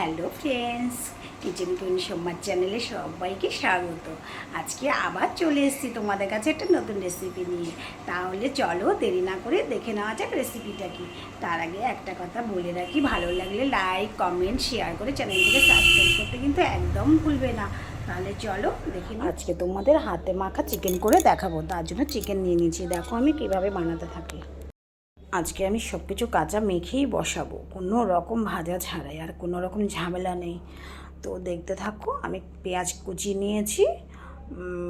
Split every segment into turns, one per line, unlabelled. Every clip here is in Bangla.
হ্যালো ফ্রেন্ডস কিচেন কুইন সোমবার চ্যানেলে সবাইকে স্বাগত। আজকে আবার চলে এসেছি তোমাদের কাছে একটা নতুন রেসিপি নিয়ে। তাহলে চলো দেরি না করে দেখে নেওয়া যাক রেসিপিটা কি। তার আগে একটা কথা বলে রাখি, ভালো লাগলে লাইক কমেন্ট শেয়ার করে চ্যানেলটিকে সাবস্ক্রাইব করতে কিন্তু একদম ভুলবে না। তাহলে চলো দেখি। আজকে তোমাদের হাতে মাখা চিকেন করে দেখাবো। তার জন্য চিকেন নিয়ে নিয়েছি। দেখো আমি কীভাবে বানাতে থাকি। আজকে আমি সব কিছু কাঁচা মেখেই বসাবো। কোনো রকম ভাজা ছাড়াই, আর কোনো রকম ঝামেলা নেই। তো দেখতে থাকো, আমি পেঁয়াজ কুচি নিয়েছি।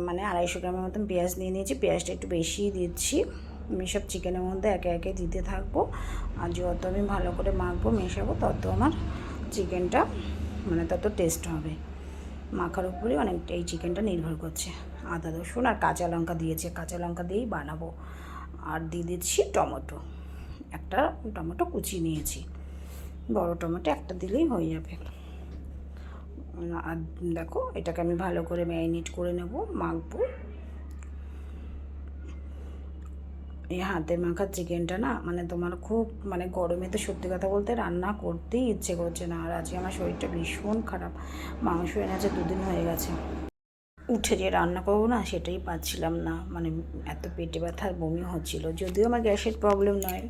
মানে আড়াইশো গ্রামের মতন পেঁয়াজ নিয়ে নিয়েছি। পেঁয়াজটা একটু বেশিই দিচ্ছি। আমি সব চিকেনের মধ্যে একে একে দিতে থাকব। আর যত আমি ভালো করে মাখবো, মেশাবো, তত আমার চিকেনটা মানে তত টেস্ট হবে। মাখার উপরে অনেকটা এই চিকেনটা নির্ভর করছে। আদা রসুন আর কাঁচা লঙ্কা দিয়েছে। কাঁচা লঙ্কা দিয়েই বানাবো। আর দিয়ে দিচ্ছি টমেটো। একটা টমেটো কুচি নিয়েছি। বড় টমেটো একটা দিলেই হয়ে যাবে। আর দেখো, এটাকে আমি ভালো করে ম্যারিনেট করে নেব, মাখবো। এই হাতে মাখা চিকেনটা না মানে তোমার খুব মানে গরমে তো সত্যি কথা বলতে রান্না করতেই ইচ্ছে করছে না। আর আজকে আমার শরীরটা ভীষণ খারাপ, মাংস এনেছে, দুদিন হয়ে গেছে। উঠে যে রান্না করব না, সেটাই পাচ্ছিলাম না। মানে এত পেটে ব্যথার বমি হচ্ছিল। যদিও আমার গ্যাসের প্রবলেম নয়,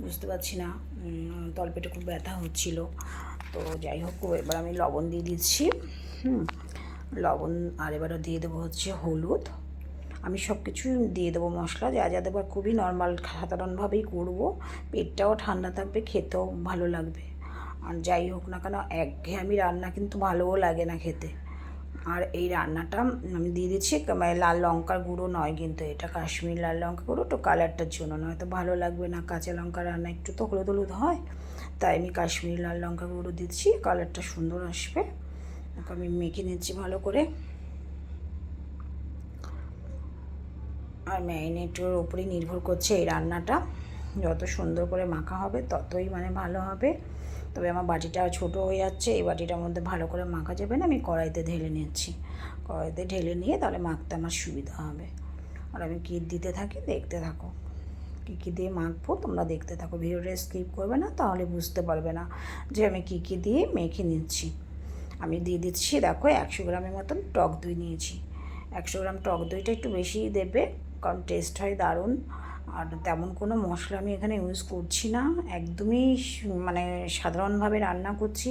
বুঝতে পারছি না। তলপেটে খুব ব্যথা হচ্ছিল। তো যাই হোক, এবার আমি লবণ দিয়ে দিচ্ছি। হুম, লবণ আর এবারও দিয়ে দেবো হচ্ছে হলুদ। আমি সব কিছু দিয়ে দেবো মশলা, যা যা দেবো খুবই নর্মাল সাধারণভাবেই করব। পেটটাও ঠান্ডা থাকবে, খেতেও ভালো লাগবে। আর যাই হোক না কেন, একঘেয়েমি রান্না কিন্তু ভালোও লাগে না খেতে। আর এই রান্নাটা আমি দিয়ে দিচ্ছি। মানে লাল লঙ্কার গুঁড়ো নয় কিন্তু এটা কাশ্মীর লাল লঙ্কা গুঁড়ো, তো কালারটার জন্য। নয় তো ভালো লাগবে না, কাঁচা লঙ্কা রান্না একটু তো হলুদ হলুদ হয়। তাই আমি কাশ্মীর লাল লঙ্কা গুঁড়ো দিচ্ছি, কালারটা সুন্দর আসবে। আমি মেখে নিচ্ছি ভালো করে। আর ম্যারিনেটের ওপরেই নির্ভর করছে এই রান্নাটা। যত সুন্দর করে মাখা হবে, ততই মানে ভালো হবে। তবে আমার বাটিটা ছোট হয়ে যাচ্ছে, এই বাটিটার মধ্যে ভালো করে মাখা যাবে না, আমি কড়াইতে ঢেলে নিচ্ছি। কড়াইতে ঢেলে নিয়ে তাহলে মাখতে আমার সুবিধা হবে। আর আমি কী দিতে থাকি দেখতে থাকো। কী কী দিয়ে মাখবো তোমরা দেখতে থাকো, ভিডিওটা স্কিপ করবে না, তাহলে বুঝতে পারবে না যে আমি কী কী দিয়ে মেখে নিচ্ছি। আমি দিয়ে দিচ্ছি দেখো একশো গ্রামের মতন টক দই নিয়েছি। একশো গ্রাম টক দইটা একটু বেশিই দেবে, কারণ টেস্ট হয় দারুণ। আর তেমন কোনো মশলা আমি এখানে ইউজ করছি না। একদমই মানে সাধারণভাবে রান্না করছি।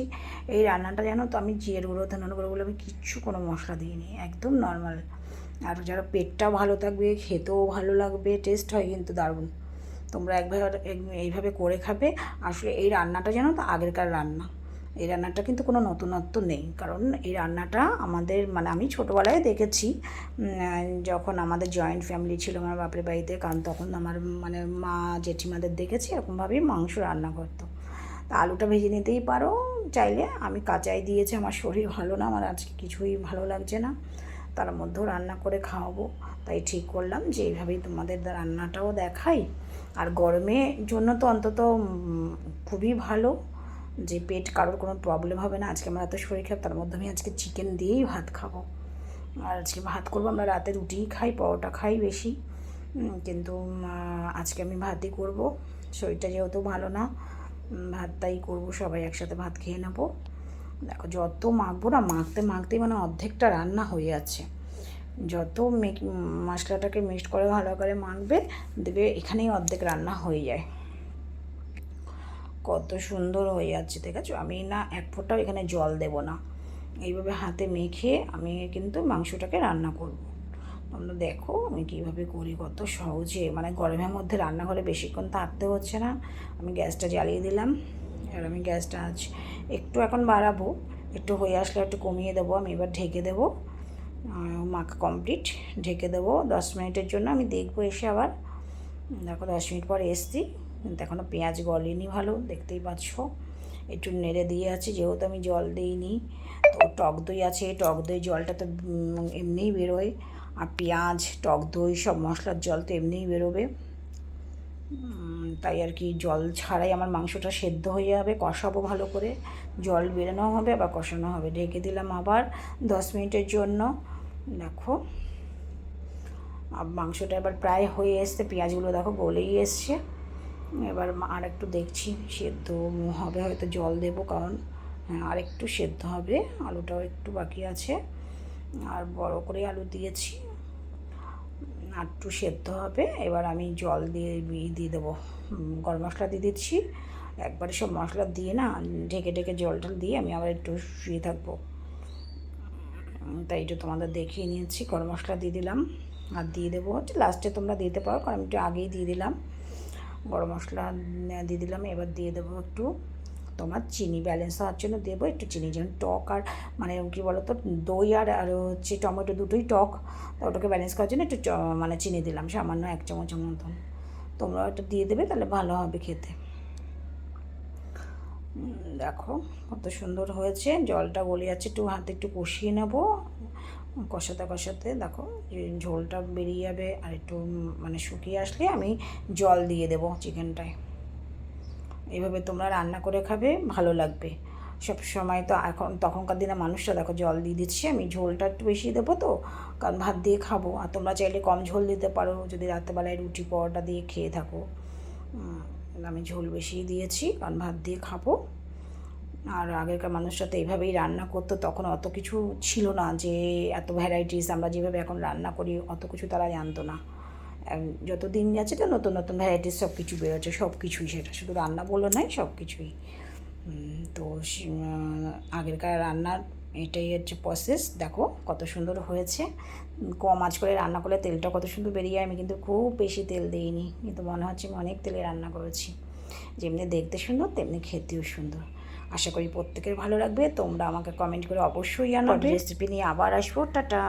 এই রান্নাটা জানো তো আমি জিরের গুঁড়ো ধনের গুঁড়ো বলে আমি কিচ্ছু কোনো মশলা দিইনি। একদম নর্মাল আর যারা পেটটাও ভালো থাকবে, খেতেও ভালো লাগবে টেস্ট হয় কিন্তু দারুণ। তোমরা একবার এইভাবে করে খাবে। আসলে এই রান্নাটা জানো তো আগেরকার রান্না। এই রান্নাটা কিন্তু কোনো নতুনত্ব নেই। কারণ এই রান্নাটা আমাদের মানে আমি ছোটোবেলায় দেখেছি যখন আমাদের জয়েন্ট ফ্যামিলি ছিল, আমার বাপের বাড়িতে, কারণ তখন আমার মানে মা, জেঠিমাদের দেখেছি, এরকমভাবেই মাংস রান্না করতো। তা আলুটা ভেজে নিতেই পারো, চাইলে আমি কাঁচাই দিয়েছি, আমার শরীর ভালো না, আমার আজকে কিছুই ভালো লাগছে না। তার মধ্যেও রান্না করে খাওয়াবো। তাই ঠিক করলাম যে, এইভাবেই তোমাদের রান্নাটাও দেখাই। আর গরমের জন্য তো অন্তত খুবই ভালো। যে পেট কারোর কোনো প্রবলেম হবে না, আজকে আমার এত শরীর খারাপ, তার মধ্যে আমি আজকে চিকেন দিয়েই ভাত খাব। আর আজকে ভাত করব, আমরা রাতে রুটিই খাই, পরোটা খাই বেশি। কিন্তু আজকে আমি ভাতই করব। শরীরটা যেহেতু ভালো না ভাতটাই করব, সবাই একসাথে ভাত খেয়ে নেব। দেখো, যত মাখবো না, মাখতে মাখতেই মানে অর্ধেকটা রান্না হয়ে যাচ্ছে। যত মশলাটাকে মিক্সড করে ভালো করে মাখবে, দেবে, এখানেই অর্ধেক রান্না হয়ে যায়। কত সুন্দর হয়ে যাচ্ছে, দেখেছ? আমি না এক ফোঁটাও এখানে জল দেব না। এইভাবে হাতে মেখে আমি কিন্তু মাংসটাকে রান্না করব। তোমরা দেখো আমি কীভাবে করি, কত সহজে। মানে গরমের মধ্যে রান্নাঘরে বেশিক্ষণ থাকতে হচ্ছে না। আমি গ্যাসটা জ্বালিয়ে দিলাম। আর আমি গ্যাসটা আজ একটু এখন বাড়াবো। একটু হয়ে আসলে একটু কমিয়ে দেবো। আমি এবার ঢেকে দেবো। মাখা কমপ্লিট। ঢেকে দেবো। দশ মিনিটের জন্য আমি দেখব এসে আবার। দেখো, দশ মিনিট পর এসছি। কিন্তু এখনও পেঁয়াজ গলেনি ভালো, দেখতেই পাচ্ছ। একটু নেড়ে দিয়ে আছে, যেহেতু আমি জল দিইনি, তো টক দই আছে। টক দই জলটা তো এমনিই বেরোয়। আর পেঁয়াজ, টক দই, সব মশলার জল তো এমনিই বেরোবে। তাই আর কি, জল ছাড়াই আমার মাংসটা সেদ্ধ হয়ে যাবে। কষাবো ভালো করে। জল বেরোনো হবে, আবার কষানো হবে। ঢেকে দিলাম আবার দশ মিনিটের জন্য। দেখো মাংসটা এবার প্রায় হয়ে এসছে। পেঁয়াজগুলো দেখো গলেই এসছে। এবার আর একটু দেখছি, সেদ্ধ হবে হয়তো জল দেবো কারণ হ্যাঁ আর একটু সেদ্ধ হবে, আলুটাও একটু বাকি আছে, আর বড় করে আলু দিয়েছি, আর একটু সেদ্ধ হবে, এবার আমি জল দিয়ে দিয়ে দেবো গরম মশলা দিয়ে দিচ্ছি, একবারে সব মশলা দিয়ে না, ঢেকে ঢেকে জল টল দিয়ে আমি আবার একটু শুয়ে থাকব তাই একটু তোমাদের দেখিয়ে নিয়েছি, গরম মশলা দিয়ে দিলাম, আর দিয়ে দেবো হচ্ছে লাস্টে তোমরা দিতে পারো, কারণ আমি একটু আগেই দিয়ে দিলাম গরম মশলা দিয়ে দিলাম। এবার দিয়ে দেবো একটু তোমার চিনি ব্যালেন্স হওয়ার জন্য দেবো একটু চিনি, যেমন টক আর মানে কী বলো তো দই আর আর হচ্ছে টমেটো দুটোই টক ওটাকে ব্যালেন্স করার জন্য একটু মানে চিনি দিলাম, সামান্য এক চামচের মতন। তোমরাও একটু দিয়ে দেবে, তাহলে ভালো হবে খেতে। দেখো কত সুন্দর হয়েছে, জলটা গলে যাচ্ছে, একটু হাতে একটু কষিয়ে নেব। কষাতে কষাতে দেখো ঝোলটা বেরিয়ে যাবে আর একটু মানে শুকিয়ে আসলে আমি জল দিয়ে দেবো চিকেনটায়। এভাবে তোমরা রান্না করে খাবে, ভালো লাগবে। সব সময় তো এখন, তখনকার দিনে মানুষরা দেখো জল দিয়ে দিচ্ছে, আমি ঝোলটা একটু বেশি দেবো তো, কারণ ভাত দিয়ে খাব। আর তোমরা চাইলে কম ঝোল দিতে পারো, যদি রাত্রেবেলায় রুটি পরোটা দিয়ে খেয়ে থাকো। আমি ঝোল বেশি দিয়েছি, কারণ ভাত দিয়ে খাব। আর আগেকার মানুষরা তো এইভাবেই রান্না করতো, তখন অত কিছু ছিল না যে এত ভ্যারাইটিস আমরা যেভাবে এখন রান্না করি, অত কিছু তারা জানতো না। যত দিন যাচ্ছে তো নতুন নতুন ভ্যারাইটিস সব কিছু বেরোচ্ছে, সব কিছুই সেটা, শুধু রান্না বলে নয় সব কিছুই। তো আগেরকার রান্নার এটাই হচ্ছে প্রসেস দেখো কত সুন্দর হয়েছে। কম আঁচ করে রান্না করলে তেলটা কত সুন্দর বেরিয়ে আমি কিন্তু খুব বেশি তেল দিইনি, কিন্তু মনে হচ্ছে আমি অনেক তেলে রান্না করেছি। যেমনি দেখতে সুন্দর, তেমনি খেতেও সুন্দর। আশা করি প্রত্যেকের ভালো লাগবে। তোমরা আমাকে কমেন্ট করে অবশ্যই আনো রেসিপি নিয়ে আবার আসব। টাটা!